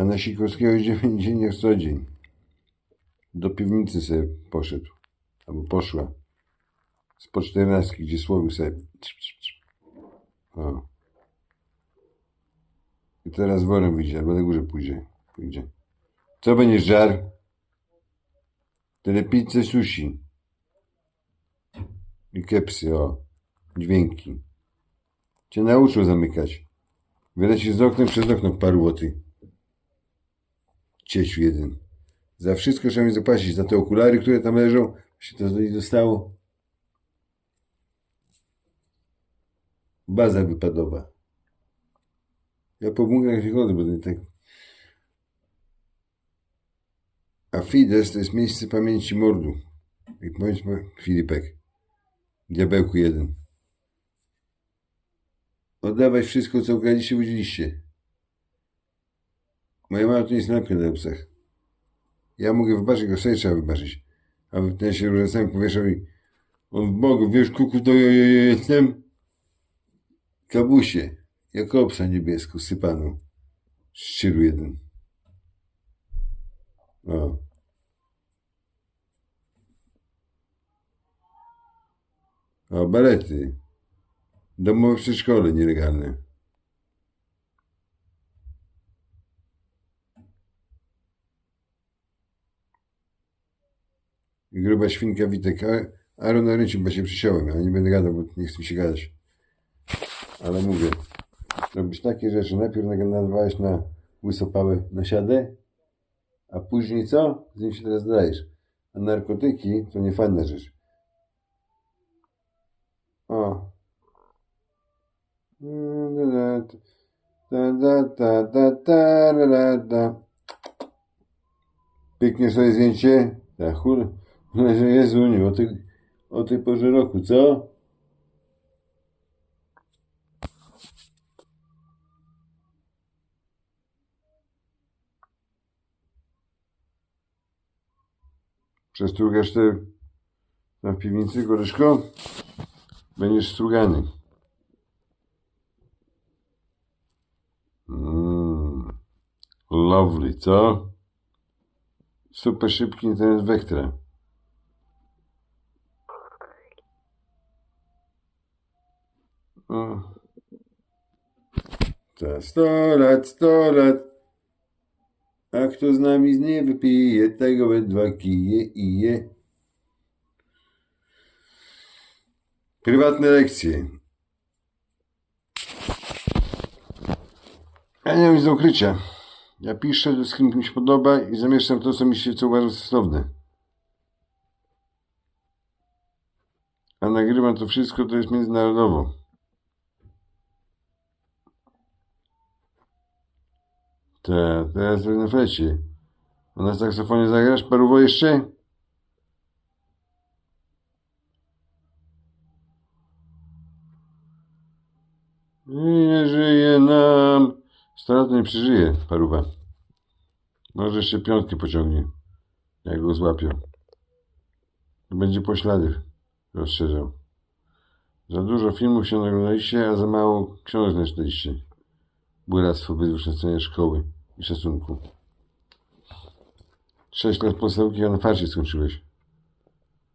A na Sikorskiego idzie dzień jak co dzień. Do piwnicy sobie poszedł. Albo poszła. Z po czternastki, gdzie słowił sobie. O. I teraz worem wyjdzie, albo na górze pójdzie. pójdzie. Co będziesz żar? Tyle pizzę sushi. I kepsy, o. Dźwięki. Cię nauczył zamykać. Wylecisz z oknem przez okno paruwoty. Ciesiu jeden. Za wszystko trzeba mi zapłacić. Za te okulary, które tam leżą. Się to nie dostało. Baza wypadowa. Ja po bunkrach nie chodzę, bo tak. A Fides to jest miejsce pamięci mordu. Jak powiedzmy Filipek. Diabełku jeden. Oddawaj wszystko, co ukradliście, udzieliście. Moja mama to nie jest nalepka na psach. Ja mogę wybaczyć, go sobie trzeba wybaczyć. A ten się różnicami powieszał i on w Bogu, wiesz, kuku, to ja, ja, ja jestem. Kabusie, Jakobsa niebieską, sypaną. Szczyru jeden. O. O, balety. Domowe przedszkole nielegalne. Gruba świnka Witek. A- Aaron na ręci, bo się przysiąłem, ale nie będę gadał, bo nie chce mi się gadać. Ale mówię, robisz takie rzeczy. Najpierw nazwałeś na łysopałę na siadę, a później co? Z nim się teraz dajesz. A narkotyki to nie fajna rzecz. O. Da, da, da, da, da, da, da, da. Pięknie sobie zdjęcie. Ta chur. Że Jezu, nie, o tej, o tej porze roku, co? Przestrugasz te tam w piwnicy, koleżko? Będziesz strugany. Mm. Lovely, co? Super szybki internet Vectra. O. Za sto lat, sto lat. A kto z nami nie wypije, tego we dwa kije i je. Prywatne lekcje. Ja nie mam nic do ukrycia. Ja piszę, z kim mi się podoba i zamieszczam to, co mi się, co uważam stosowne. A nagrywam to wszystko, to jest międzynarodowo. Te, teraz na flecie. A na saksofonie zagrasz paruwo jeszcze? Nie żyje nam. Strat nie przeżyje, paruwa. Może jeszcze piątkę pociągnie, jak go złapią. Będzie poślady rozszerzał. Za dużo filmów się naglądaliście, a za mało książek naczytaliście. Błyractwo bezwykształcenia szkoły i szacunku. Sześć lat podstawówki, a na farcie skończyłeś.